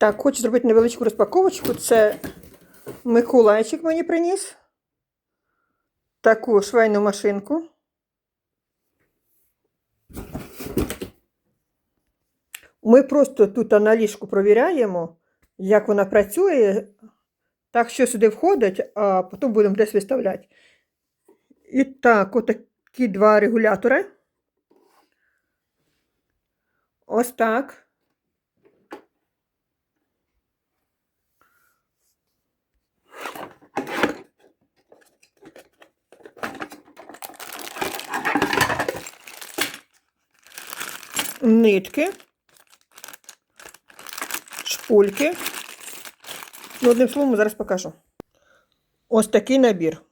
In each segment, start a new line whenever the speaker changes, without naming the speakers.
Так, хочу зробити невеличку розпаковочку. Це Миколайчик мені приніс. Таку швейну машинку. Ми просто тут на ліжку провіряємо, як вона працює, так що сюди входить, а потім будемо десь виставляти. І так, отакі два регулятори. Ось так. Нитки, шпульки. Ну, одним словом, зараз покажу. Ось такий набір.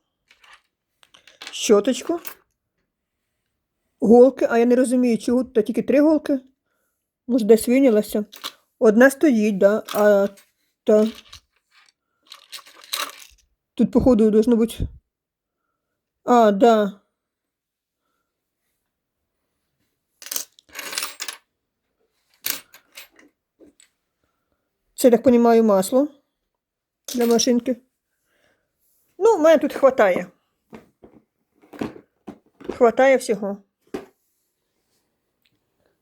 Щоточку. Голки, а я не розумію, чого тут тільки три голки. Може, десь винялася. Одна стоїть, да, а та. Тут, походу, должно бути. А, да. Це, так розумію, масло для машинки. Ну, в мене тут хватає. Хватає всього.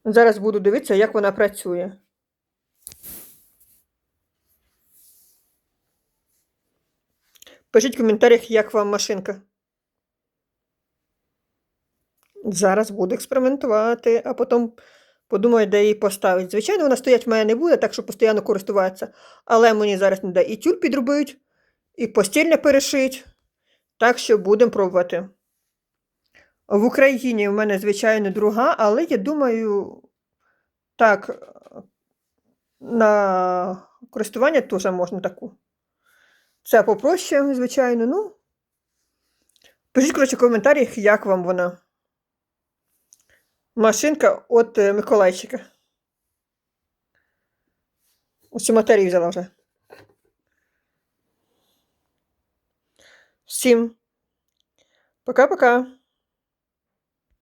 Зараз буду дивитися, як вона працює. Пишіть в коментарях, як вам машинка. Зараз буду експериментувати, а потім подумаю, де її поставити. Звичайно, вона стоять в мене не буде, так що постійно користуватися. Але мені зараз не і тюль підробить, і постільне перешить. Так що будемо пробувати. В Україні в мене, звичайно, друга, але я думаю, так, на користування теж можна таку. Це попроще, звичайно. Ну, пишіть, коротше, в коментарях, як вам вона. Машинка від е, Миколайчика. Усю матерію взяла вже. Всім. Пока-пока.